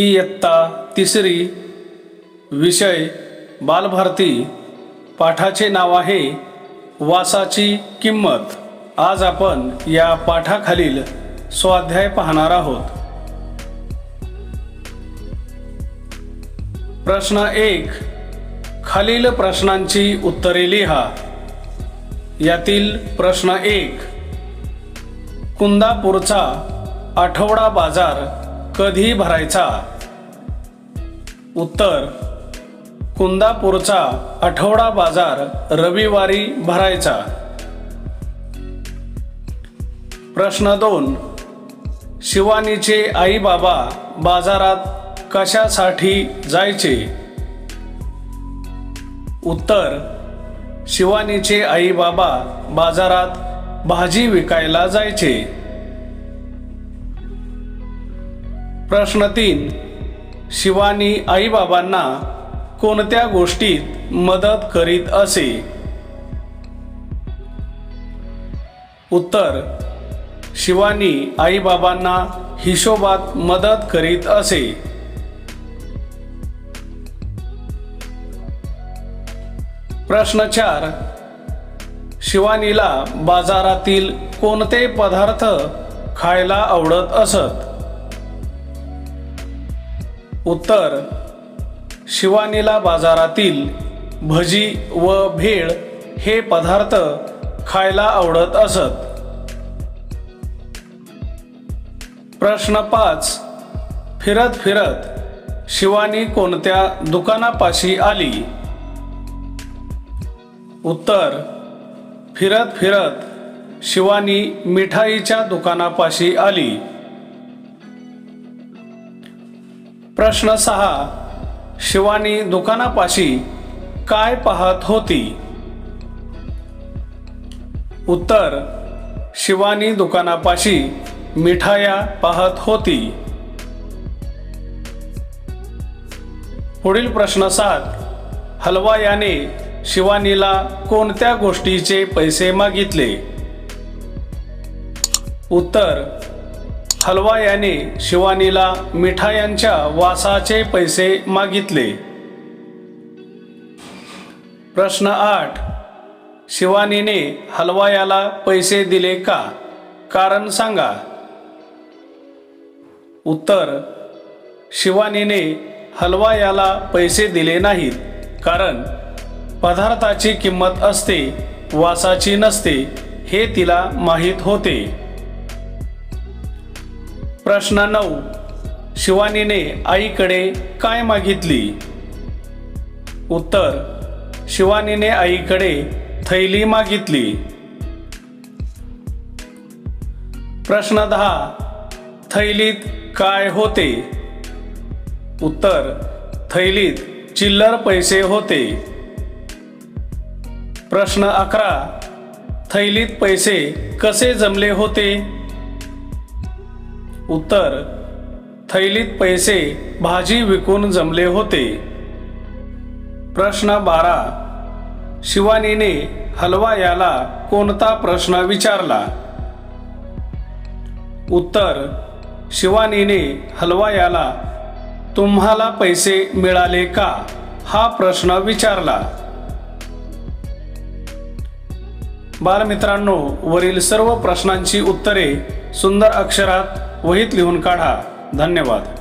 इयत्ता तिसरी विषय बालभारती पाठाचे नाव आहे वासाची किंमत. आज आपण या पाठाखालील स्वाध्याय पाहणार आहोत. प्रश्न एक खालील प्रश्नांची उत्तरे लिहा. यातील प्रश्न एक कुंदापूरचा आठवडा बाजार कधी भरायचा? उत्तर कुंदापूरचा आठवडा बाजार रविवारी भरायचा. प्रश्न दोन शिवानीचे आई बाबा बाजारात कशासाठी जायचे? उत्तर शिवानीचे आई बाबा बाजारात भाजी विकायला जायचे. प्रश्न तीन. शिवानी आईबाबांना कोणत्या गोष्टीत मदत करीत असे? उत्तर. शिवानी आईबाबांना हिशोबात मदत करीत असे. प्रश्न चार. शिवानीला बाजारातील कोणते पदार्थ खायला आवडत असत? उत्तर शिवानीला बाजारातील भजी व भेळ हे पदार्थ खायला आवडत असत. प्रश्न पाच. फिरत फिरत शिवानी कोणत्या दुकानापाशी आली? उत्तर फिरत फिरत शिवानी मिठाईच्या दुकानापाशी आली. प्रश्न सहा. शिवानी दुकानापाशी काय पाहत होती? उत्तर शिवानी दुकानापाशी मिठाया पाहत होती. पुढील प्रश्न सात. हलवा याने शिवानीला कोणत्या गोष्टीचे पैसे मागितले? उत्तर हलवा याने शिवानीला मिठायांच्या वासाचे पैसे मागितले. प्रश्न आठ शिवानीने हलवायाला पैसे दिले का? कारण सांगा. उत्तर शिवानीने हलवायाला पैसे दिले नाहीत कारण पदार्थाची किंमत असते वासाची नसते हे तिला माहीत होते. प्रश्न नऊ. शिवानीने आईकडे काय मागितली? उत्तर शिवानीने आईकडे थैली मागितली. प्रश्न दहा. थैलीत काय होते? उत्तर थैलीत चिल्लर पैसे होते. प्रश्न अकरा. थैलीत पैसे कसे जमले होते? उत्तर थैलीत पैसे भाजी विकून जमले होते. प्रश्न बारा शिवानीने हलवा याला कोणता प्रश्न विचारला? उत्तर शिवानीने हलवा याला तुम्हाला पैसे मिळाले का? हा प्रश्न विचारला. बालमित्रांनो वरील सर्व प्रश्नांची उत्तरे सुंदर अक्षरात वहीत लिहून काढा. धन्यवाद.